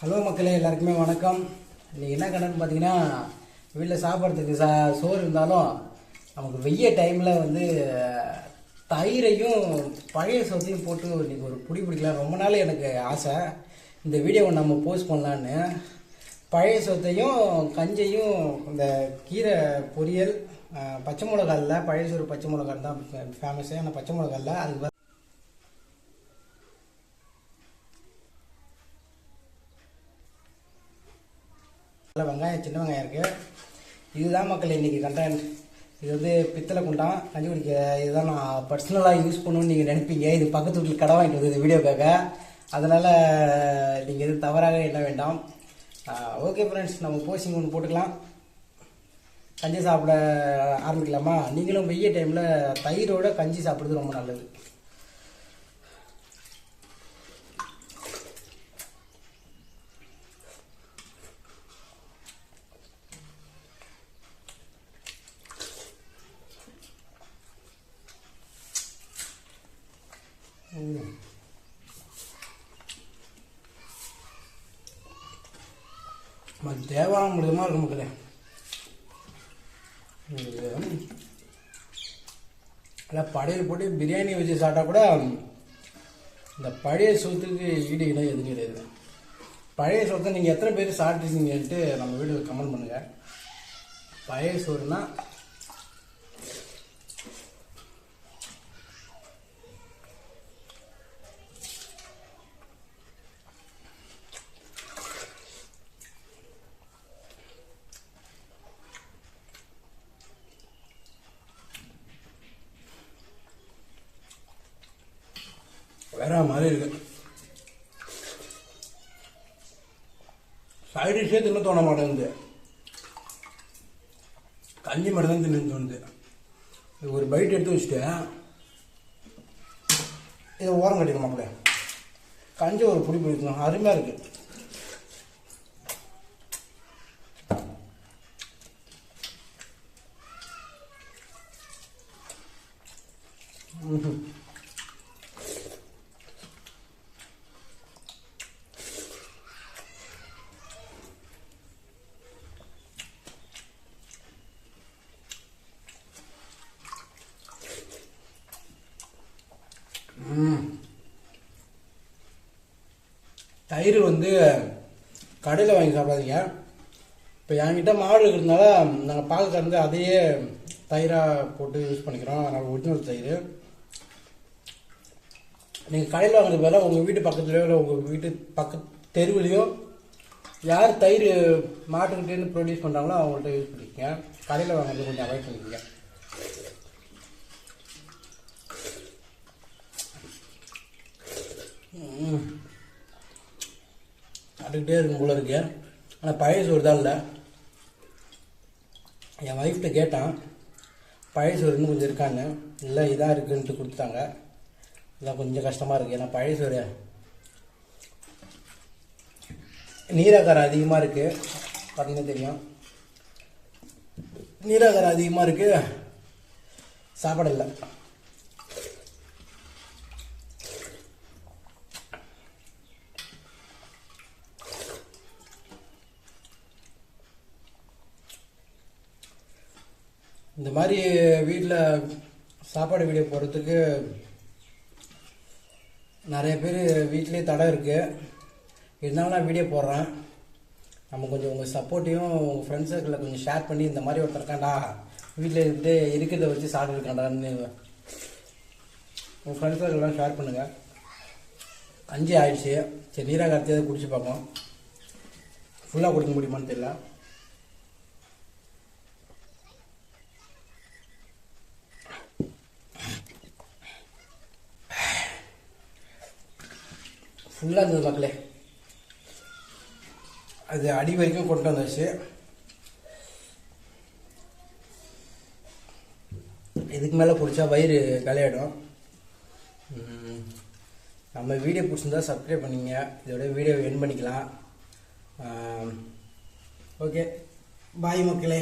Hello மக்களே எல்லாருக்குமே வணக்கம். இன்னைக்கு என்ன கணக்குன்னு பார்த்தீங்கன்னா வீட்டில் சாப்பிட்றதுக்கு சா சோறு இருந்தாலும் நமக்கு வெய்ய டைமில் வந்து தயிரையும் பழைய சோத்தையும் போட்டு இன்னைக்கு ஒரு புடி பிடிக்கலாம். ரொம்ப நாள் எனக்கு ஆசை. இந்த வீடியோவை நம்ம போஸ்ட் பண்ணலான்னு. பழைய சோத்தையும் கஞ்சையும் இந்த கீரை பொரியல் பச்சை மிளகாயில் பழைய சோறு பச்சை மிளகால் தான் ஃபேமஸு ஆனால் பச்சை மிளகாயில் அதுக்கு வெங்காயம் சின்ன வெங்காயம் இருக்குது இதுதான் மக்கள் இன்றைக்கி கண்டென்ட் இது வந்து பித்தளை குண்டான் கஞ்சி குடிக்க. இதுதான் நான் பர்சனலாக யூஸ் பண்ணணும்னு நீங்கள் நினைப்பீங்க. இது பக்கத்து வீட்டில் கடை வாங்கிட்டு வந்தது வீடியோக்காக அதனால் நீங்கள் எதுவும் தவறாக எண்ண வேண்டாம். ஓகே ஃப்ரெண்ட்ஸ் நம்ம போஸ்டிங் ஒன்று போட்டுக்கலாம். கஞ்சி சாப்பிட ஆரம்பிக்கலாமா? நீங்களும் வெய்ய டைமில் தயிரோட கஞ்சி சாப்பிட்றது ரொம்ப நல்லது. நமக்கு தேவையான முடியுமா இருக்கும் மக்களே நல்லா படையல் போட்டு பிரியாணி வச்சு சாப்பிட்டா கூட இந்த பழைய சோத்துக்கு ஈடு இணை எதுவும் கிடையாது. பழைய சோத்தை நீங்கள் எத்தனை பேர் சாப்பிட்ருக்கீங்கன்ட்டு நம்ம வீடியோ கமெண்ட் பண்ணுங்கள் பழைய சோறுனா வேற மாதிரி இருக்கு. சைடு டிஷ்ஷே தின்ன தோண மாட்டேங்குது. கஞ்சி மட்டும் தான் தின்னு தோணுது. இது ஒரு பைட் எடுத்து வச்சுட்டேன். இதை ஓரம் கட்டிக்கணும் மக்களே கஞ்சி ஒரு புடி பிடிக்கணும். அருமையாக இருக்குது தயிர் வந்து கடையில் வாங்கி சாப்பிடாதீங்க. இப்போ என்கிட்ட மாடு இருக்கிறதுனால நாங்கள் பால் கறந்து அதையே தயிராக போட்டு யூஸ் பண்ணிக்கிறோம். அதனால் ஒரிஜினல் தயிர். நீங்கள் கடையில் வாங்குறது பதிலாக உங்கள் வீட்டு பக்கத்துலையோ இல்லை உங்கள் வீட்டு பக்க தெருவுலையோ யார் தயிர் மாட்டுக்கிட்டேருந்து ப்ரொடியூஸ் பண்ணுறாங்களோ அவங்கள்ட்ட யூஸ் பண்ணிக்கோங்க. கடையில் வாங்குறது கொஞ்சம் அவாய்ட் பண்ணிக்கோங்க. சாப்பிட்டுக்கிட்டே இருக்கும் போல இருக்கு. ஆனால் பழைய சோறு தான் இல்லை. என் ஒய்ஃப்ட்ட கேட்டான் பழைய சோறு இன்னும் கொஞ்சம் இருக்கான்னு. இல்லை இதாக இருக்குன்ட்டு கொடுத்துட்டாங்க. இதான் கொஞ்சம் கஷ்டமாக இருக்குது ஏன்னா பழைய சோறு. நீராகாரம் அதிகமாக இருக்குது பார்த்தீங்கன்னா தெரியும். நீராகாரம் அதிகமாக இருக்குது சாப்பாடு இல்லை. இந்த மாதிரி வீட்டில் சாப்பாடு வீடியோ போடுறதுக்கு நிறைய பேர் வீட்லேயே தடை இருக்குது இருந்தாலும் நான் வீடியோ போடுறேன்? நம்ம கொஞ்சம் உங்கள் சப்போர்ட்டையும் உங்கள் ஃப்ரெண்ட்ஸ் சர்க்கிளில் கொஞ்சம் ஷேர் பண்ணி இந்த மாதிரி ஒருத்தர் இருக்காண்டா வீட்டில் இருந்து இருக்கிறத வச்சு சாப்பிட்டு இருக்காண்டான்னு உங்கள் ஃப்ரெண்ட்ஸ் சர்க்கிள்லாம் ஷேர் பண்ணுங்கள் அஞ்சு ஆயிடுச்சு. சரி நீராக கரைச்சி குடிச்சு பார்ப்போம். ஃபுல்லாக குடிக்க முடியுமான்னு தெரியல. ஃபுல்லாக இருந்தது மக்களே அது அடி வரைக்கும் கொண்டு வந்துச்சு. இதுக்கு மேலே பிடிச்சா வயிறு கலையிடும் நம்ம வீடியோ பிடிச்சிருந்தா சப்ஸ்கிரைப் பண்ணிங்க. இதோட வீடியோ என் பண்ணிக்கலாம். ஓகே பாய் மக்களே.